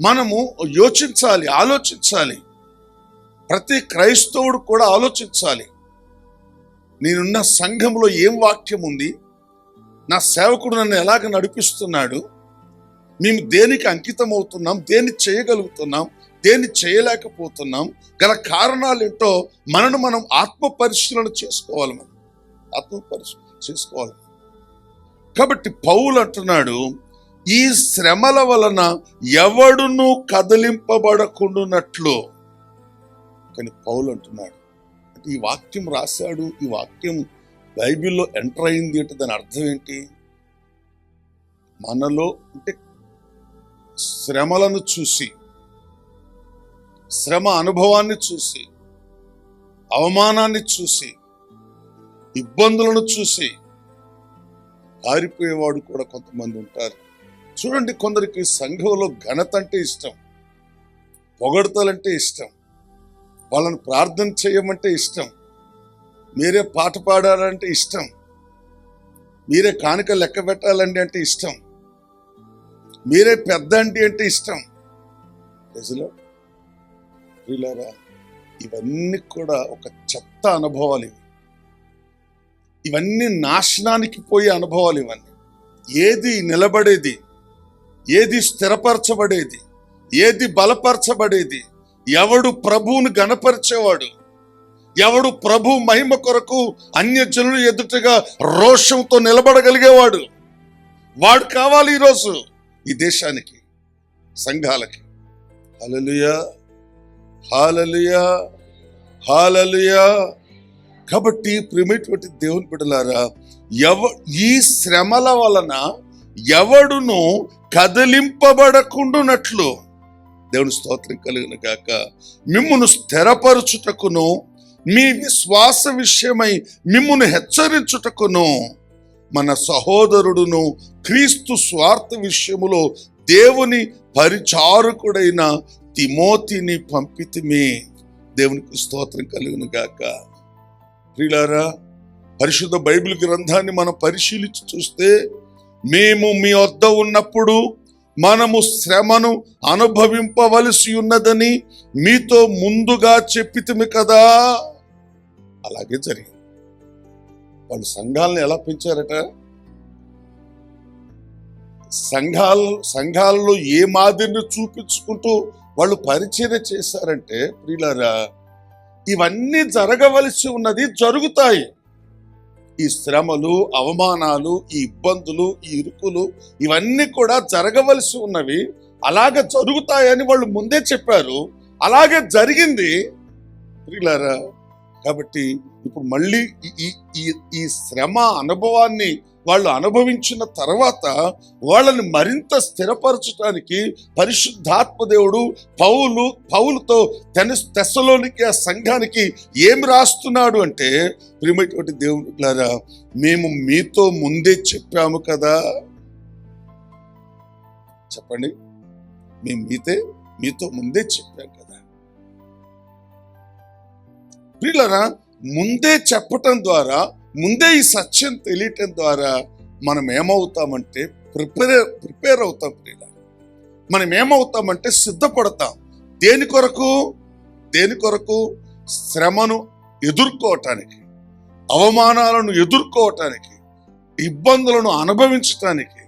మనము యోచించాలి ఆలోచించాలి. ప్రతి క్రైస్తవుడు కూడా ఆలోచించాలి. నేనున్న సంఘంలో ఏం వాక్యం ఉంది? నా సేవకుడు నన్ను ఎలాగ నడిపిస్తున్నాడు? మేము దేనికి అంకితం అవుతున్నాం దేన్ని చేయగలుగుతున్నాం? దేన్ని చేయలేకపోతున్నాం? గల కారణాలు ఏంటో మనను మనం ఆత్మ పరిశీలన చేసుకోవాలి మనం. ఆత్మ పరిశీలన చేసుకోవాలి. కాబట్టి పౌలు అంటున్నాడు ఈ శ్రమల వలన ఎవడును కదిలింపబడకుండానట్లు. కానీ పౌలు అంటున్నాడు అంటే ఈ వాక్యం రాశాడు ఈ వాక్యం బైబిల్లో ఎంటర్ అయింది అంటే దాని అర్థం ఏంటి? మనలో అంటే శ్రమలను చూసి శ్రమ అనుభవాన్ని చూసి అవమానాన్ని చూసి ఇబ్బందులను చూసి పారిపోయేవాడు కూడా కొంతమంది ఉంటారు. చూడండి కొందరికి సంఘంలో ఘనత అంటే ఇష్టం పొగడతలంటే ఇష్టం వాళ్ళని ప్రార్థన చేయమంటే ఇష్టం మీరే పాట పాడాలంటే ఇష్టం మీరే కానుక లెక్క పెట్టాలండి అంటే ఇష్టం మీరే పెద్ద అంటే అంటే ఇష్టం ప్రజలో ప్రియులారా ఇవన్నీ కూడా ఒక చెత్త అనుభవాలు ఇవి. ఇవన్నీ నాశనానికి పోయే అనుభవాలు ఇవన్నీ. ఏది నిలబడేది ఏది స్థిరపరచబడేది? ఏది బలపరచబడేది? ఎవడు ప్రభువును గణపరిచేవాడు ఎవడు ప్రభు మహిమ కొరకు అన్యజనులు ఎదుటగా రోషంతో నిలబడగలిగేవాడు? వాడు కావాలి ఈరోజు ఈ దేశానికి సంఘాలకి. హలలుయా హాలలుయా హాలలుయా కాబట్టి ప్రిమిటువంటి దేవుని బిడలారా ఎవ ఈ శ్రమల వలన ఎవడును కదిలింపబడకుండునట్లు. దేవుని స్తోత్రం కలిగిన గాక. మిమ్మును స్థిరపరచుటకును మీ విశ్వాస విషయమై మిమ్మును హెచ్చరించుటకును మన సహోదరుడును క్రీస్తు స్వార్థ విషయములో దేవుని పరిచారకుడైన తిమోతిని పంపితిమి. దేవునికి స్తోత్రం కలిగిన గాక. ప్రియులారా పరిశుద్ధ బైబిల్ గ్రంథాన్ని మనం పరిశీలించి చూస్తే మేము మీ వద్ద ఉన్నప్పుడు మనము శ్రమను అనుభవింపవలసి ఉన్నదని మీతో ముందుగా చెప్పితిమి కదా. అలాగే జరిగింది. వాళ్ళు సంఘాలను ఎలా పెంచారట? సంఘాలు సంఘాలలో ఏ మాదిరిని చూపించుకుంటూ వాళ్ళు పరిచయం చేశారంటే ప్రియులారా ఇవన్నీ జరగవలసి ఉన్నది జరుగుతాయి. ఈ శ్రమలు అవమానాలు ఈ ఇబ్బందులు ఈ ఇరుకులు ఇవన్నీ కూడా జరగవలసి ఉన్నవి అలాగ జరుగుతాయని వాళ్ళు ముందే చెప్పారు. అలాగే జరిగింది. ప్రియులారా కాబట్టి ఇప్పుడు మళ్ళీ ఈ- ఈ ఈ ఈ శ్రమ అనుభవాన్ని వాళ్ళు అనుభవించిన తర్వాత వాళ్ళని మరింత స్థిరపరచడానికి పరిశుద్ధాత్మదేవుడు పౌలు పౌలుతో తెన తెస్సలోనికి ఆ సంఘానికి ఏం రాస్తున్నాడు అంటే ప్రియమైనటువంటి దేవుడులారా మేము మీతో ముందే చెప్పాము కదా. చెప్పండి. మేము మీతే మీతో ముందే చెప్పాం కదా. ప్రియులరా ముందే చెప్పటం ద్వారా ముందే ఈ సత్యం తెలియటం ద్వారా మనం ఏమవుతామంటే ప్రిపేర్ ప్రిపేర్ అవుతాం ప్రియుల మనం ఏమవుతామంటే సిద్ధపడతాం. దేని కొరకు? దేని కొరకు? శ్రమను ఎదుర్కోవటానికి అవమానాలను ఎదుర్కోవటానికి ఇబ్బందులను అనుభవించటానికి